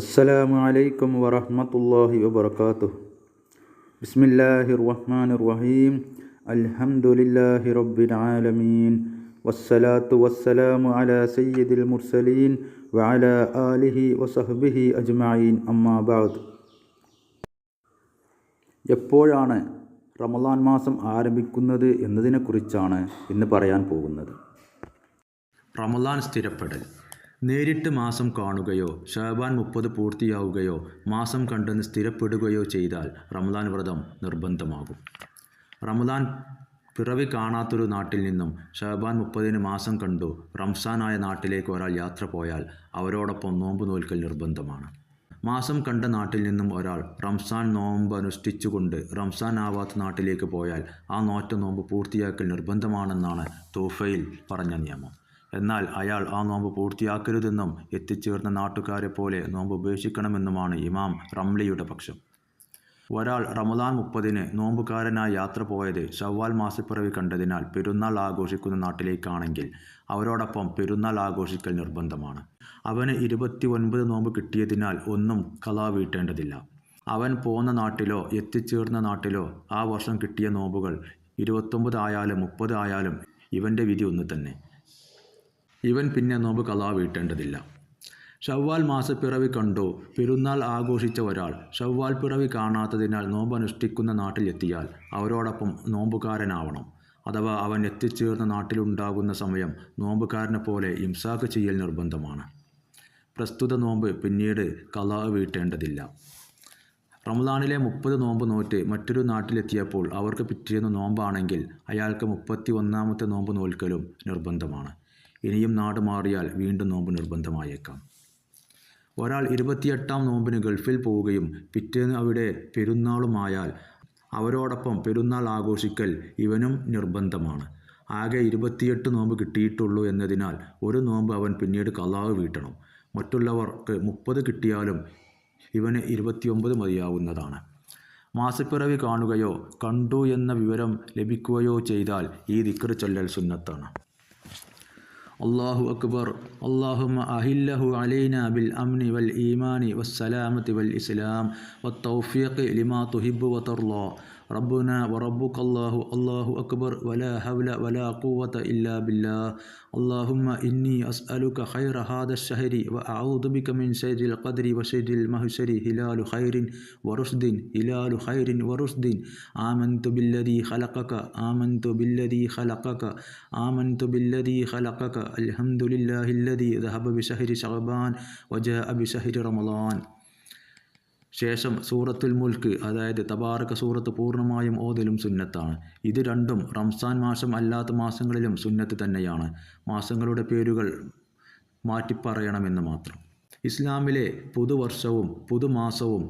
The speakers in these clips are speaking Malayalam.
അസ്സലാമു അലൈക്കും വറഹ്മത്തുള്ളാഹി വബർക്കാത്തു ബിസ്മില്ലാഹിർ റഹ്മാനിർ റഹീം അൽഹംദുലില്ലാഹി റബ്ബിൽ ആലമീൻ വസ്സലാത്തു വസ്സലാമു അലാ സയ്യിദിൽ മുർസലീൻ വഅലാ ആലിഹി വസഹ്ബിഹി അജ്മഈൻ. അമ്മാ ബഅദ് എപ്പോഴാണ് റമദാൻ മാസം ആരംഭിക്കുന്നത് എന്നതിനെക്കുറിച്ചാണ് ഇന്ന് പറയാൻ പോകുന്നത്. റമദാൻ സ്ഥിരപ്പെടൽ. നേരിട്ട് മാസം കാണുകയോ ഷാബാൻ മുപ്പത് പൂർത്തിയാവുകയോ മാസം കണ്ടെന്ന് സ്ഥിരപ്പെടുകയോ ചെയ്താൽ റമദാൻ വ്രതം നിർബന്ധമാകും. റമദാൻ പിറവി കാണാത്തൊരു നാട്ടിൽ നിന്നും ഷാബാൻ മുപ്പതിന് മാസം കണ്ടു റംസാനായ നാട്ടിലേക്ക് ഒരാൾ യാത്ര പോയാൽ അവരോടൊപ്പം നോമ്പ് നോൽക്കൽ നിർബന്ധമാണ്. മാസം കണ്ട നാട്ടിൽ നിന്നും ഒരാൾ റംസാൻ നോമ്പ് അനുഷ്ഠിച്ചുകൊണ്ട് റംസാൻ ആവാത്ത നാട്ടിലേക്ക് പോയാൽ ആ നോറ്റ നോമ്പ് പൂർത്തിയാക്കൽ നിർബന്ധമാണെന്നാണ് തോഫയിൽ പറഞ്ഞ നിയമം. എന്നാൽ അയാൾ ആ നോമ്പ് പൂർത്തിയാക്കരുതെന്നും എത്തിച്ചേർന്ന നാട്ടുകാരെ പോലെ നോമ്പ് ഉപേക്ഷിക്കണമെന്നുമാണ് ഇമാം റംലിയുടെ പക്ഷം. ഒരാൾ റമദാൻ മുപ്പതിന് നോമ്പുകാരനായി യാത്ര പോയത് ഷവ്വാൽ മാസപ്പിറവി കണ്ടതിനാൽ പെരുന്നാൾ ആഘോഷിക്കുന്ന നാട്ടിലേക്കാണെങ്കിൽ അവരോടൊപ്പം പെരുന്നാൾ ആഘോഷിക്കൽ നിർബന്ധമാണ്. അവന് ഇരുപത്തി ഒൻപത് നോമ്പ് കിട്ടിയതിനാൽ ഒന്നും കലാ വീട്ടേണ്ടതില്ല അവൻ പോന്ന നാട്ടിലോ എത്തിച്ചേർന്ന നാട്ടിലോ ആ വർഷം കിട്ടിയ നോമ്പുകൾ ഇരുപത്തൊമ്പത് ആയാലും മുപ്പത് ആയാലും ഇവന്റെ വിധി ഒന്ന് തന്നെ. ഇവൻ പിന്നെ നോമ്പ് കലാ വീട്ടേണ്ടതില്ല ഷവ്വാൽ മാസപ്പിറവി കണ്ടോ? പെരുന്നാൾ ആഘോഷിച്ച ഒരാൾ. ഷവ്വാൽ പിറവി കാണാത്തതിനാൽ നോമ്പ് അനുഷ്ഠിക്കുന്ന നാട്ടിലെത്തിയാൽ അവരോടൊപ്പം നോമ്പുകാരനാവണം. അഥവാ അവൻ എത്തിച്ചേർന്ന നാട്ടിലുണ്ടാകുന്ന സമയം നോമ്പുകാരനെ പോലെ ഇംസാക്ക് ചെയ്യൽ നിർബന്ധമാണ്. പ്രസ്തുത നോമ്പ് പിന്നീട് കലാ വീട്ടേണ്ടതില്ല റമദാനിലെ മുപ്പത് നോമ്പ് നോറ്റ് മറ്റൊരു നാട്ടിലെത്തിയപ്പോൾ അവർക്ക് പിറ്റേന്ന് നോമ്പാണെങ്കിൽ അയാൾക്ക് മുപ്പത്തി ഒന്നാമത്തെ നോമ്പ് നോൽക്കലും നിർബന്ധമാണ്. ഇനിയും നാട് മാറിയാൽ വീണ്ടും നോമ്പ് നിർബന്ധമായേക്കാം. ഒരാൾ ഇരുപത്തിയെട്ടാം നോമ്പിന് ഗൾഫിൽ പോവുകയും പിറ്റേന്ന് അവിടെ പെരുന്നാളുമായാൽ അവരോടൊപ്പം പെരുന്നാൾ ആഘോഷിക്കൽ ഇവനും നിർബന്ധമാണ്. ആകെ ഇരുപത്തിയെട്ട് നോമ്പ് കിട്ടിയിട്ടുള്ളൂ എന്നതിനാൽ ഒരു നോമ്പ് അവൻ പിന്നീട് കലാവ് വീട്ടണം. മറ്റുള്ളവർക്ക് മുപ്പത് കിട്ടിയാലും ഇവന് ഇരുപത്തിയൊമ്പത് മതിയാവുന്നതാണ്. മാസപ്പിറവി കാണുകയോ കണ്ടു എന്ന വിവരം ലഭിക്കുകയോ ചെയ്താൽ ഈ ദിക്ർ ചൊല്ലൽ സുന്നത്താണ്. الله أكبر اللهم أهله علينا بالأمن والإيمان والسلامة والإسلام والتوفيق لما تحب وترضى ربنا وربك الله الله أكبر ولا حول ولا قوة إلا بالله. اللهم إني أسألك خير هذا الشهر وأعوذ بك من شر القدر وشر المهشر هلال خير ورشد هلال خير ورشد. آمنت بالذي خلقك آمنت بالذي خلقك آمنت بالذي خلقك. الحمد لله الذي ذهب بشهر شعبان وجاء بشهر رمضان. ശേഷം സൂറത്തുൽ മുൽക്ക് അതായത് തബാറക സൂറത്ത് പൂർണമായും ഓതലും സുന്നത്താണ്. ഇത് രണ്ടും റംസാൻ മാസം അല്ലാത്ത മാസങ്ങളിലും സുന്നത്ത് തന്നെയാണ്. മാസങ്ങളുടെ പേരുകൾ മാറ്റിപ്പറയണമെന്ന് മാത്രം. ഇസ്ലാമിലെ പുതുവർഷവും പുതുമാസവും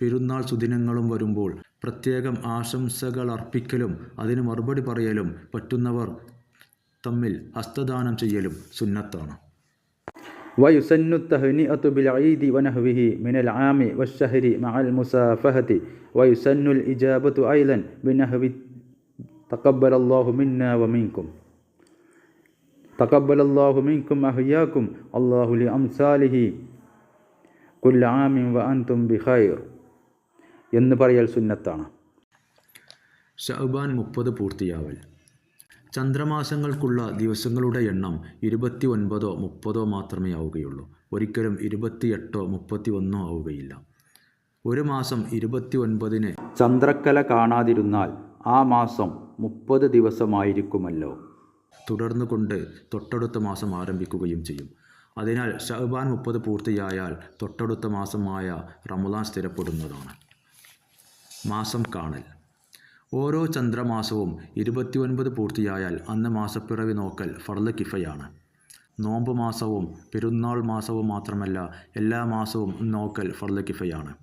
പെരുന്നാൾ സുദിനങ്ങളും വരുമ്പോൾ പ്രത്യേകം ആശംസകൾ അർപ്പിക്കലും അതിന് മറുപടി പറയലും പറ്റുന്നവർ തമ്മിൽ ഹസ്തദാനം ചെയ്യലും സുന്നത്താണ്. ويسن التهنئة بالعيد ونحوه من العام والشهر مع المسافهة ويسن الإجابة أيضا بنحو تقبل الله منا ومنكم تقبل الله منكم أحياكم الله لأمثاله كل عام وأنتم بخير എന്ന് പറയൽ സുന്നത്താണ് ഷഹബാൻ മുപ്പത് പൂർത്തിയാവൽ ചന്ദ്രമാസങ്ങൾക്കുള്ള ദിവസങ്ങളുടെ എണ്ണം ഇരുപത്തി ഒൻപതോ മുപ്പതോ മാത്രമേ ആവുകയുള്ളൂ. ഒരിക്കലും ഇരുപത്തിയെട്ടോ മുപ്പത്തി ഒന്നോ ആവുകയില്ല. ഒരു മാസം ഇരുപത്തി ഒൻപതിന് ചന്ദ്രക്കല കാണാതിരുന്നാൽ ആ മാസം മുപ്പത് ദിവസമായിരിക്കുമല്ലോ. തുടർന്നു കൊണ്ട് തൊട്ടടുത്ത മാസം ആരംഭിക്കുകയും ചെയ്യും. അതിനാൽ ഷഹബാൻ മുപ്പത് പൂർത്തിയായാൽ തൊട്ടടുത്ത മാസമായ റമദാൻ സ്ഥിരപ്പെടുന്നതാണ്. മാസം കാണൽ. ഓരോ ചന്ദ്രമാസവും ഇരുപത്തിയൊൻപത് പൂർത്തിയായാൽ അന്ന് മാസപ്പിറവി നോക്കൽ ഫർദ് കിഫയാണ്. നോമ്പ് മാസവും പെരുന്നാൾ മാസവും മാത്രമല്ല എല്ലാ മാസവും നോക്കൽ ഫർദ് കിഫയാണ്.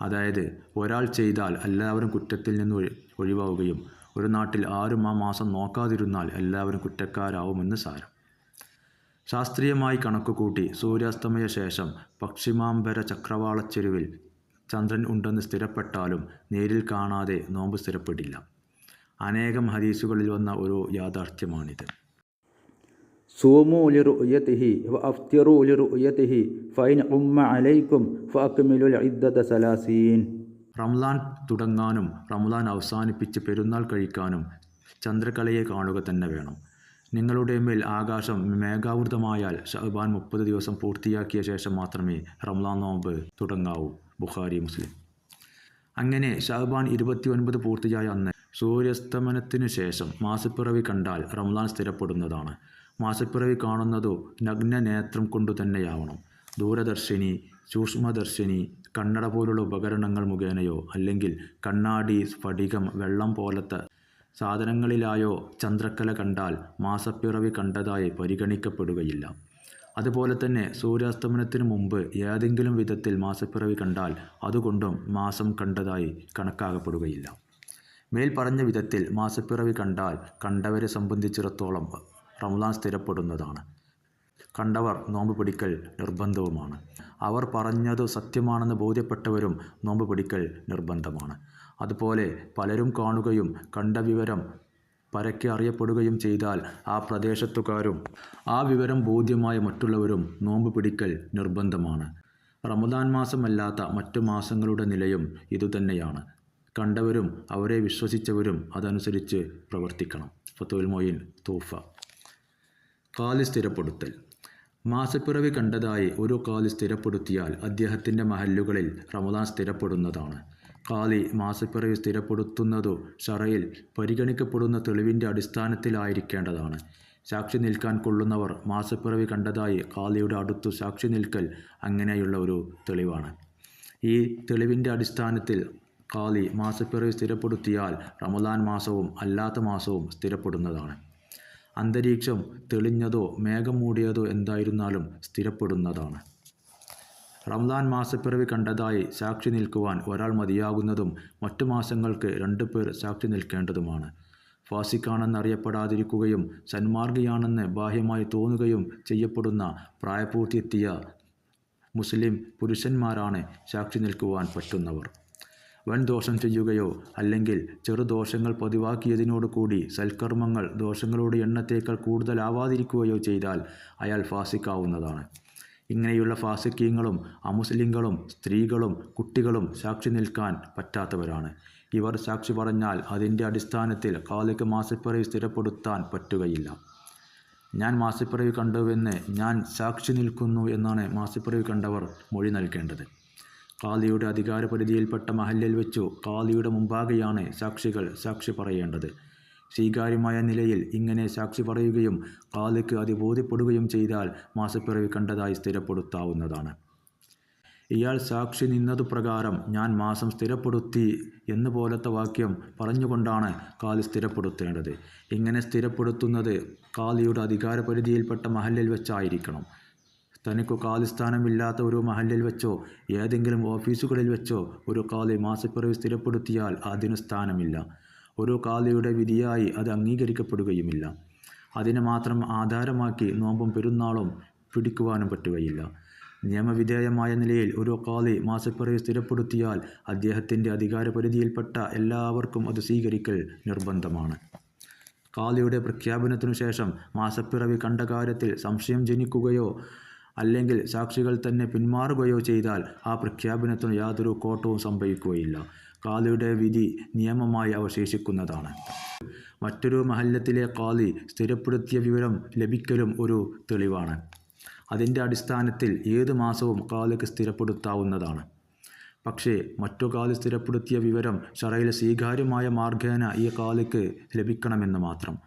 അതായത് ഒരാൾ ചെയ്താൽ എല്ലാവരും കുറ്റത്തിൽ നിന്ന് ഒഴിവാവുകയും ഒരു നാട്ടിൽ ആരും ആ മാസം നോക്കാതിരുന്നാൽ എല്ലാവരും കുറ്റക്കാരാവുമെന്ന് സാരം. ശാസ്ത്രീയമായി കണക്കുകൂട്ടി സൂര്യാസ്തമയ ശേഷം പക്ഷിമാംബര ചക്രവാളച്ചെരുവിൽ ചന്ദ്രൻ ഉണ്ടെന്ന് സ്ഥിരപ്പെട്ടാലും നേരിൽ കാണാതെ നോമ്പ് സ്ഥിരപ്പെടില്ല. അനേകം ഹദീസുകളിൽ വന്ന ഒരു യാഥാർത്ഥ്യമാണിത്. സൂമു ലിറുയത്തിഹി വ അഫ്തിറു ലിറുയത്തിഹി ഫൈൻ ഉമ്മ അലൈക്കും ഫഅക്മിലുൽ ഇദ്ദത സലാസീൻ. റംലാൻ തുടങ്ങാനും റംലാൻ അവസാനിപ്പിച്ച് പെരുന്നാൾ കഴിക്കാനും ചന്ദ്രകലയെ കാണുക തന്നെ വേണം. നിങ്ങളുടെ മേൽ ആകാശം മേഘാവൃതമായാൽ ഷഹബാൻ മുപ്പത് ദിവസം പൂർത്തിയാക്കിയ ശേഷം മാത്രമേ റംലാൻ നോമ്പ് തുടങ്ങാവൂ. ബുഖാരി മുസ്ലിം. അങ്ങനെ ഷഹബാൻ ഇരുപത്തി ഒൻപത് പൂർത്തിയായ അന്ന് സൂര്യാസ്തമനത്തിനു ശേഷം മാസപ്പിറവി കണ്ടാൽ റംലാൻ സ്ഥിരപ്പെടുന്നതാണ്. മാസപ്പിറവി കാണുന്നതോ നഗ്ന നേത്രം കൊണ്ടു തന്നെയാവണം. ദൂരദർശിനി സൂക്ഷ്മദർശിനി കണ്ണട പോലുള്ള ഉപകരണങ്ങൾ മുഖേനയോ അല്ലെങ്കിൽ കണ്ണാടി സ്ഫടികം വെള്ളം പോലത്തെ സാധനങ്ങളിലായോ ചന്ദ്രക്കല കണ്ടാൽ മാസപ്പിറവി കണ്ടതായി പരിഗണിക്കപ്പെടുകയില്ല. അതുപോലെ തന്നെ സൂര്യാസ്തമനത്തിനു മുമ്പ് ഏതെങ്കിലും വിധത്തിൽ മാസപ്പിറവി കണ്ടാൽ അതുകൊണ്ടും മാസം കണ്ടതായി കണക്കാക്കപ്പെടുകയില്ല. മേൽ പറഞ്ഞ വിധത്തിൽ മാസപ്പിറവി കണ്ടാൽ കണ്ടവരെ സംബന്ധിച്ചിടത്തോളം റംലാൻ സ്ഥിരപ്പെടുന്നതാണ്. കണ്ടവർ നോമ്പ് പിടിക്കൽ നിർബന്ധവുമാണ്. അവർ പറഞ്ഞത് സത്യമാണെന്ന് ബോധ്യപ്പെട്ടവരും നോമ്പ് പിടിക്കൽ നിർബന്ധമാണ്. അതുപോലെ പലരും കാണുകയും കണ്ട വിവരം പരക്കെ അറിയപ്പെടുകയും ചെയ്താൽ ആ പ്രദേശത്തുകാരും ആ വിവരം ബോധ്യമായ മറ്റുള്ളവരും നോമ്പ് പിടിക്കൽ നിർബന്ധമാണ്. റമദാൻ മാസമല്ലാത്ത മറ്റു മാസങ്ങളുടെ നിലയും ഇതുതന്നെയാണ്. കണ്ടവരും അവരെ വിശ്വസിച്ചവരും അതനുസരിച്ച് പ്രവർത്തിക്കണം. ഫത്തുൽ മൊയിൻ തൂഫ. കാലി സ്ഥിരപ്പെടുത്തൽ. മാസപ്പിറവി കണ്ടതായി ഒരു കാലി സ്ഥിരപ്പെടുത്തിയാൽ അദ്ദേഹത്തിന്റെ മഹല്ലുകളിൽ റമദാൻ സ്ഥിരപ്പെടുന്നതാണ്. കാലി മാസപ്പിറവി സ്ഥിരപ്പെടുത്തുന്നതു ഷറയിൽ പരിഗണിക്കപ്പെടുന്ന തെളിവിന്റെ അടിസ്ഥാനത്തിലായിരിക്കേണ്ടതാണ്. സാക്ഷി നിൽക്കാൻ കൊള്ളുന്നവർ മാസപ്പിറവി കണ്ടതായി കാലിയുടെ അടുത്തു സാക്ഷി നിൽക്കൽ അങ്ങനെയുള്ള ഒരു തെളിവാണ്. ഈ തെളിവിന്റെ അടിസ്ഥാനത്തിൽ കാലി മാസപ്പിറവി സ്ഥിരപ്പെടുത്തിയാൽ റമദാൻ മാസവും അല്ലാത്ത മാസവും സ്ഥിരപ്പെടുന്നതാണ്. അന്തരീക്ഷം തെളിഞ്ഞതോ മേഘം മൂടിയതോ എന്തായിരുന്നാലും സ്ഥിരപ്പെടുന്നതാണ്. റംലാൻ മാസപ്പിറവി കണ്ടതായി സാക്ഷി നിൽക്കുവാൻ ഒരാൾ മതിയാകുന്നതും മറ്റു മാസങ്ങൾക്ക് രണ്ടു പേർ സാക്ഷി നിൽക്കേണ്ടതുമാണ്. ഫാസിക്കാണെന്നറിയപ്പെടാതിരിക്കുകയും സന്മാർഗിയാണെന്ന് ബാഹ്യമായി തോന്നുകയും ചെയ്യപ്പെടുന്ന പ്രായപൂർത്തിയെത്തിയ മുസ്ലിം പുരുഷന്മാരാണ് സാക്ഷി നിൽക്കുവാൻ പറ്റുന്നവർ. വൻ ദോഷം ചെയ്യുകയോ അല്ലെങ്കിൽ ചെറുദോഷങ്ങൾ പതിവാക്കിയതിനോട് കൂടി സൽക്കർമ്മങ്ങൾ ദോഷങ്ങളുടെ എണ്ണത്തേക്കാൾ കൂടുതലാവാതിരിക്കുകയോ ചെയ്താൽ അയാൾ ഫാസിക്കാവുന്നതാണ്. ഇങ്ങനെയുള്ള ഫാസിക്കീങ്ങളും അമുസ്ലിങ്ങളും സ്ത്രീകളും കുട്ടികളും സാക്ഷി നിൽക്കാൻ പറ്റാത്തവരാണ്. ഇവർ സാക്ഷി പറഞ്ഞാൽ അതിന്റെ അടിസ്ഥാനത്തിൽ കാലിക്ക് മാസപ്പിറവി സ്ഥിരപ്പെടുത്താൻ പറ്റുകയില്ല. ഞാൻ മാസപ്പിറവി കണ്ടുവെന്ന് ഞാൻ സാക്ഷി നിൽക്കുന്നു എന്നാണ് മാസപ്പിറവി കണ്ടവർ മൊഴി നൽകേണ്ടത്. കാലിയുടെ അധികാരപരിധിയിൽപ്പെട്ട മഹല്ലിൽ വെച്ചു കാലിയുടെ മുമ്പാകെയാണ് സാക്ഷികൾ സാക്ഷി പറയേണ്ടത്. സ്വീകാര്യമായ നിലയിൽ ഇങ്ങനെ സാക്ഷി പറയുകയും കാലയ്ക്ക് അത് ബോധ്യപ്പെടുകയും ചെയ്താൽ മാസപ്പിറവി കണ്ടതായി സ്ഥിരപ്പെടുത്താവുന്നതാണ്. ഇയാൾ സാക്ഷി നിന്നതു പ്രകാരം ഞാൻ മാസം സ്ഥിരപ്പെടുത്തി എന്ന് പോലത്തെ വാക്യം പറഞ്ഞുകൊണ്ടാണ് കാലി സ്ഥിരപ്പെടുത്തേണ്ടത്. ഇങ്ങനെ സ്ഥിരപ്പെടുത്തുന്നത് കാലിയുടെ അധികാരപരിധിയിൽപ്പെട്ട മഹല്ലിൽ വെച്ചായിരിക്കണം. തനിക്ക് കാലിസ്ഥാനമില്ലാത്ത ഒരു മഹല്ലിൽ വെച്ചോ ഏതെങ്കിലും ഓഫീസുകളിൽ വെച്ചോ ഒരു കാലി മാസപ്പിറവി സ്ഥിരപ്പെടുത്തിയാൽ അതിന് സ്ഥാനമില്ല. ഒരു കാലിയുടെ വിധിയായി അത് അംഗീകരിക്കപ്പെടുകയുമില്ല. അതിനെ മാത്രം ആധാരമാക്കി നോമ്പും പെരുന്നാളും പിടിക്കുവാനും പറ്റുകയില്ല. നിയമവിധേയമായ നിലയിൽ ഒരു കാലി മാസപ്പിറവി സ്ഥിരപ്പെടുത്തിയാൽ അദ്ദേഹത്തിന്റെ അധികാരപരിധിയിൽപ്പെട്ട എല്ലാവർക്കും അത് സ്വീകരിക്കൽ നിർബന്ധമാണ്. കാലിയുടെ പ്രഖ്യാപനത്തിനു ശേഷം മാസപ്പിറവി കണ്ട കാര്യത്തിൽ സംശയം ജനിക്കുകയോ അല്ലെങ്കിൽ സാക്ഷികൾ തന്നെ പിന്മാറുകയോ ചെയ്താൽ ആ പ്രഖ്യാപനത്തിന് യാതൊരു കോട്ടവും സംഭവിക്കുകയില്ല. കാലിയുടെ വിധി നിയമമായി അവശേഷിക്കുന്നതാണ്. മറ്റൊരു മഹല്ലത്തിലെ കാലി സ്ഥിരപ്പെടുത്തിയ വിവരം ലഭിക്കലും ഒരു തെളിവാണ്. അതിന്റെ അടിസ്ഥാനത്തിൽ ഏത് മാസവും കാലിക്ക് സ്ഥിരപ്പെടുത്താവുന്നതാണ്. പക്ഷേ മറ്റു കാലി സ്ഥിരപ്പെടുത്തിയ വിവരം ഷറയിലെ സ്വീകാര്യമായ മാർഗേന ഈ കാലിക്ക് ലഭിക്കണമെന്ന് മാത്രം.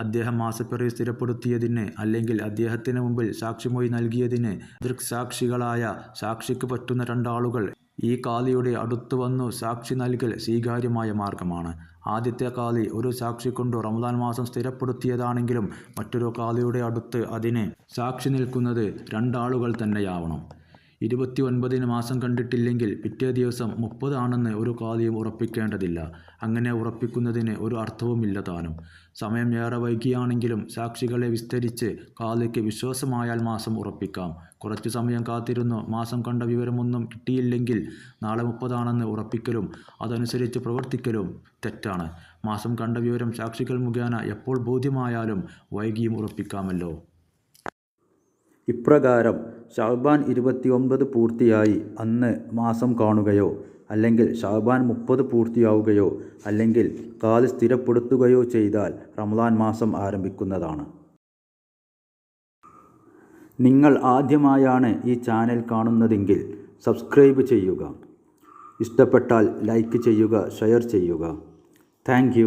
അദ്ദേഹം മാസപ്പിറവി സ്ഥിരപ്പെടുത്തിയതിന് അല്ലെങ്കിൽ അദ്ദേഹത്തിന് മുമ്പിൽ സാക്ഷിമൊഴി നൽകിയതിന് ദൃക്സാക്ഷികളായ സാക്ഷിക്ക് പറ്റുന്ന രണ്ടാളുകൾ ഈ കാലിയുടെ അടുത്തു വന്നു സാക്ഷി നൽകൽ സ്വീകാര്യമായ മാർഗമാണ്. ആദ്യത്തെ കാലി ഒരു സാക്ഷി കൊണ്ട് റമദാൻ മാസം സ്ഥിരപ്പെടുത്തിയതാണെങ്കിലും മറ്റൊരു കാലിയുടെ അടുത്ത് അതിന് സാക്ഷി നിൽക്കുന്നത് രണ്ടാളുകൾ തന്നെയാവണം. ഇരുപത്തി ഒൻപതിന് മാസം കണ്ടിട്ടില്ലെങ്കിൽ പിറ്റേ ദിവസം മുപ്പതാണെന്ന് ഒരു കാതിയും ഉറപ്പിക്കേണ്ടതില്ല. അങ്ങനെ ഉറപ്പിക്കുന്നതിന് ഒരു അർത്ഥവുമില്ല താനും. സമയം ഏറെ വൈകിയാണെങ്കിലും സാക്ഷികളെ വിസ്തരിച്ച് കാതിക്ക് വിശ്വാസമായാൽ മാസം ഉറപ്പിക്കാം. കുറച്ചു സമയം കാത്തിരുന്നു മാസം കണ്ട വിവരമൊന്നും കിട്ടിയില്ലെങ്കിൽ നാളെ മുപ്പതാണെന്ന് ഉറപ്പിക്കലും അതനുസരിച്ച് പ്രവർത്തിക്കലും തെറ്റാണ്. മാസം കണ്ട വിവരം സാക്ഷികൾ മുഖേന എപ്പോൾ ബോധ്യമായാലും വൈകിയും ഉറപ്പിക്കാമല്ലോ. ഇപ്രകാരം ഷാബാൻ ഇരുപത്തിയൊമ്പത് പൂർത്തിയായി. അന്ന് മാസം കാണുകയോ അല്ലെങ്കിൽ ഷാബാൻ മുപ്പത് പൂർത്തിയാവുകയോ അല്ലെങ്കിൽ കാൽ സ്ഥിരപ്പെടുത്തുകയോ ചെയ്താൽ റമദാൻ മാസം ആരംഭിക്കുന്നതാണ്. നിങ്ങൾ ആദ്യമായാണ് ഈ ചാനൽ കാണുന്നതെങ്കിൽ സബ്സ്ക്രൈബ് ചെയ്യുക. ഇഷ്ടപ്പെട്ടാൽ ലൈക്ക് ചെയ്യുക ഷെയർ ചെയ്യുക. താങ്ക്